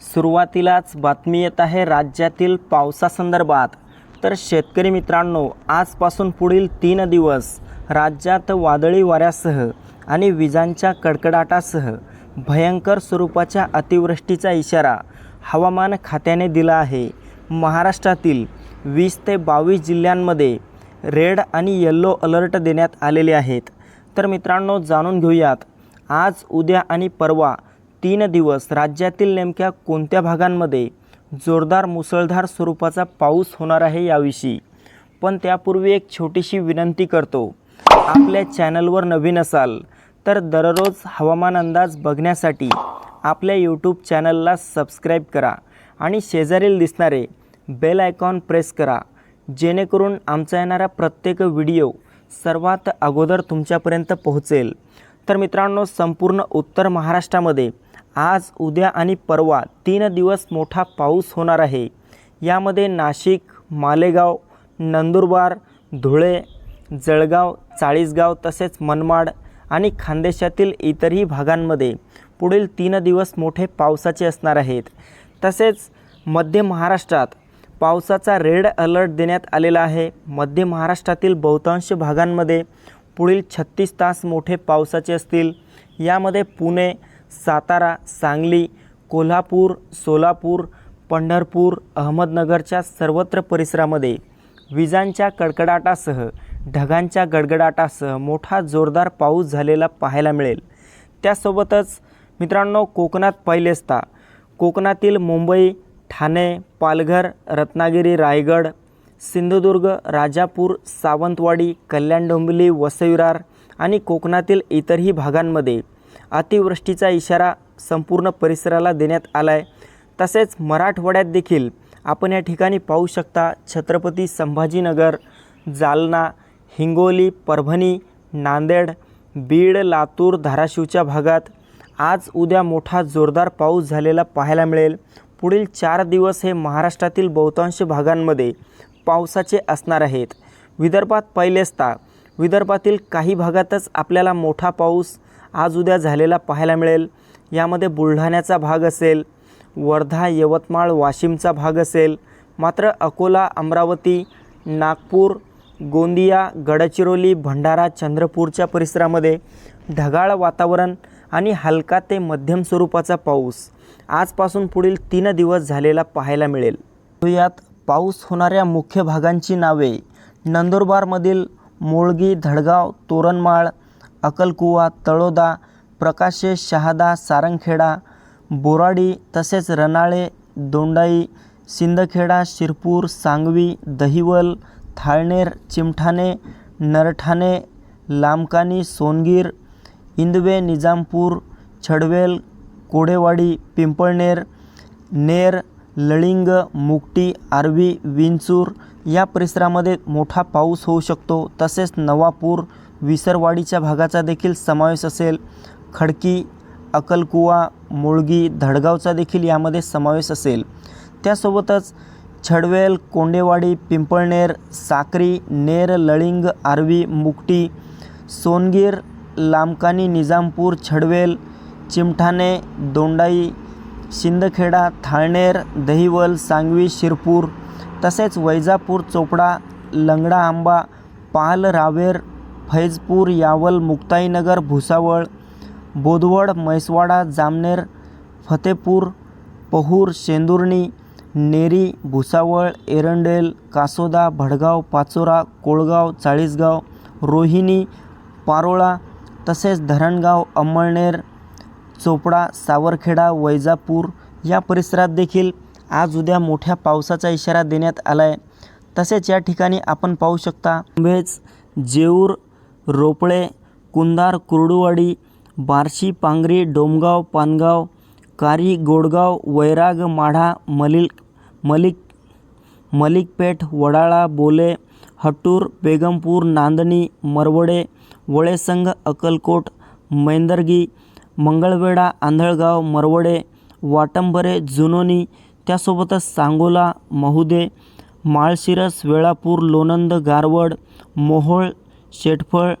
सुरुवातीलाच बातमी येत आहे राज्यातील पावसासंदर्भात. तर शेतकरी मित्रांनो आजपासून पुढील तीन दिवस राज्यात वादळी वाऱ्यासह आणि विजांच्या कडकडाटासह भयंकर स्वरूपाच्या अतिवृष्टीचा इशारा हवामान खात्याने दिला आहे. महाराष्ट्रातील वीस ते बावीस जिल्ह्यांमध्ये रेड आणि येल्लो अलर्ट देण्यात आलेले आहेत. तर मित्रांनो जाणून घेऊयात. आज उद्या आणि परवा तीन दिवस राज्यातील नेमक्या कोणत्या भागांमध्ये जोरदार मुसळधार स्वरूपाचा पाऊस होणार आहे याविषयी? पण त्यापूर्वी एक छोटीशी विनंती करतो. आपल्या चॅनलवर नवीन असाल तर दररोज हवामान अंदाज बघण्यासाठी आपल्या यूट्यूब चॅनलला सबस्क्राईब करा आणि शेजारील दिसणारे बेल आयकॉन प्रेस करा जेणेकरून आमचा येणारा प्रत्येक व्हिडिओ सर्वात अगोदर तुमच्यापर्यंत पोहोचेल. तर मित्रांनो संपूर्ण उत्तर महाराष्ट्रामध्ये आज उद्या आणि परवा तीन दिवस मोठा पाऊस होणार आहे. यामध्ये नाशिक मालेगाव नंदुरबार धुळे जळगाव चाळीसगाव तसेच मनमाड आणि खानदेशातील इतरही भागांमध्ये पुढील तीन दिवस मोठे पावसाचे असणार आहेत. तसेच मध्य महाराष्ट्रात पावसाचा रेड अलर्ट देण्यात आलेला आहे. मध्य महाराष्ट्रातील बहुतांश भागांमध्ये पुढील छत्तीस तास मोठे पावसाचे असतील. यामध्ये पुणे सातारा सांगली कोल्हापूर सोलापूर पंढरपूर अहमदनगरच्या सर्वत्र परिसरामध्ये विजांच्या कडकडाटासह ढगांच्या गडगडाटासह मोठा जोरदार पाऊस झालेला पाहायला मिळेल. त्यासोबतच मित्रांनो कोकणात पहिलेचता कोकणातील मुंबई ठाणे पालघर रत्नागिरी रायगड सिंधुदुर्ग राजापूर सावंतवाडी कल्याण डोंबिवली वसईरार आणि कोकणातील इतरही भागांमध्ये अतिवृष्टीचा इशारा संपूर्ण परिसराला देण्यात आला आहे तसेच मराठवाड्यात देखील आपण या ठिकाणी पाहू शकता छत्रपती संभाजीनगर जालना हिंगोली परभणी नांदेड बीड लातूर धाराशिवच्या भागात आज उद्या मोठा जोरदार पाऊस झालेला पाहायला मिळेल. पुढील चार दिवस हे महाराष्ट्रातील बहुतांश भागांमध्ये पावसाचे असणार आहेत. विदर्भात पहिलेचता विदर्भातील काही भागातच आपल्याला मोठा पाऊस आज उद्या झालेला पाहायला मिळेल. यामध्ये बुलढाण्याचा भाग असेल वर्धा यवतमाळ वाशिमचा भाग असेल. मात्र अकोला अमरावती नागपूर गोंदिया गडचिरोली भंडारा चंद्रपूरच्या परिसरामध्ये ढगाळ वातावरण आणि हलका ते मध्यम स्वरूपाचा पाऊस. आजपासून पुढील तीन दिवस झालेला पाहायला मिळेल. यात पाऊस होणाऱ्या मुख्य भागांची नावे नंदुरबारमधील मोळगी धडगाव तोरणमाळ अकलकुवा तळोदा प्रकाशे शहादा सारंगखेडा बोराडी तसेच रनाळे दोंडाई सिंदखेडा शिरपूर सांगवी दहिवल थाळनेर चिमठाणे नरठाणे लामकानी सोनगीर इंदवे निजामपूर छडवेल कोडेवाडी पिंपळनेर नेर लळिंग मुकटी आर्वी विंचूर या परिसरामध्ये मोठा पाऊस होऊ शकतो. तसेच नवापूर विसरवाडीच्या भागाचा देखील समावेश असेल. खडकी अकलकुवा मुळगी धडगावचा देखील यामध्ये समावेश असेल. त्यासोबतच छडवेल कोंडेवाडी पिंपळनेर साक्री नेर लळिंग आर्वी मुकटी सोनगीर लामकानी निजामपूर छडवेल चिमठाणे दोंडाई शिंदखेडा थाळनेर दहिवल सांगवी शिरपूर तसेच वैजापूर चोपडा लंगडा आंबा पाल रावेर फैजपूर यावल मुक्ताईनगर भुसावळ बोदवड म्हैसवाडा जामनेर फतेपूर पहूर शेंदुर्णी नेरी भुसावळ एरंडेल कासोदा भडगाव पाचोरा कोळगाव चाळीसगाव रोहिणी पारोळा तसेच धरणगाव अंमळनेर चोपडा सावरखेडा वैजापूर या परिसरात देखील आज उद्या मोठ्या पावसाचा इशारा देण्यात आला आहे तसेच या ठिकाणी आपण पाहू शकता मुंबईच जेऊर रोपळे कुंदार कुर्डुवाडी बार्शी पांगरी डोमगाव पानगाव कारी गोडगाव वैराग माढा मलिक मलिक मलिकपेठ वडाळा बोले हट्टूर बेगमपूर नांदणी मरवडे वळेसंग अक्कलकोट मैंदर्गी मंगळवेढा आंधळगाव मरवडे वाटंबरे जुनोनी त्यासोबतच सांगोला महुदे माळशिरस वेळापूर लोणंद गारवड मोहोळ शेटफळ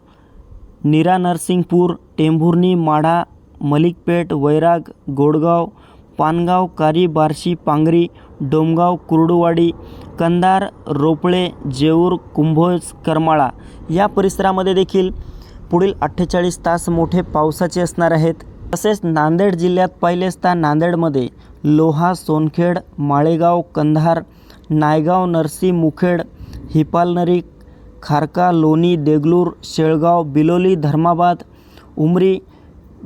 नीरा नरसिंगपूर टेंभुर्णी माढा मलिकपेठ वैराग गोडगाव पानगाव कारी बार्शी पांगरी डोमगाव कुर्डुवाडी कंधार रोपळे जेऊर कुंभोज करमाळा या परिसरामध्ये देखील पुढील अठ्ठेचाळीस तास मोठे पावसाचे असणार आहेत. तसेच नांदेड जिल्ह्यात पाहिले असता नांदेडमध्ये लोहा सोनखेड माळेगाव कंधार नायगाव नरसी मुखेड हिपालनरी खारका लोणी देगलूर शेळगाव बिलोली धर्माबाद उमरी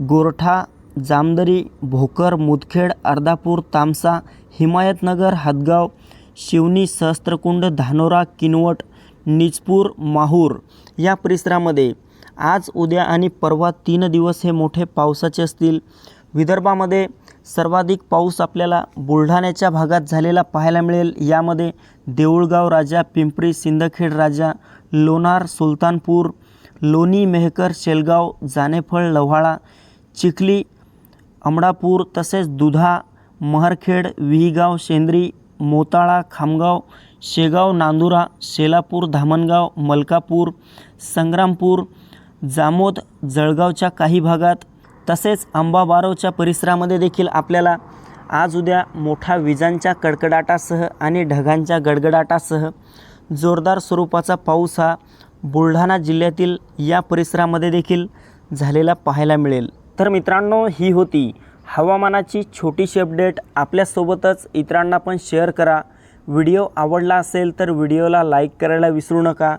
गोरठा जामदरी भोकर मुदखेड अर्धापूर तामसा हिमायतनगर हदगाव शिवनी सहस्त्रकुंड धानोरा किनवट निजपूर माहूर या परिसरामध्ये आज उद्या आणि परवा तीन दिवस हे मोठे पावसाचे असतील. विदर्भामध्ये सर्वाधिक पाऊस आपल्याला बुलढाण्याच्या भागात झालेला पाहायला मिळेल. यामध्ये देऊळगाव राजा पिंपरी सिंदखेड राजा लोणार सुलतानपूर लोणी मेहकर शेलगाव जानेफळ लव्हाळा चिखली अमडापूर तसेच दुधा महरखेड विहीगाव शेंद्री मोताळा खामगाव शेगाव नांदुरा शेलापूर धामणगाव मलकापूर संग्रामपूर जामोद जळगावच्या काही भागात तसेच अंबाबारोच्या परिसरामध्ये देखील आपल्याला आज उद्या मोठ्या विजांच्या कडकडाटासह आणि ढगांच्या गडगडाटासह जोरदार स्वरूपाचा पाऊस हा बुलढाणा जिल्ह्यातील या परिसरामध्ये देखील झालेला पाहायला मिळेल. तर मित्रांनो ही होती हवामानाची छोटीशी अपडेट. आपल्यासोबतच इतरांना पण शेअर करा. व्हिडिओ आवडला असेल तर व्हिडिओला लाईक करायला विसरू नका.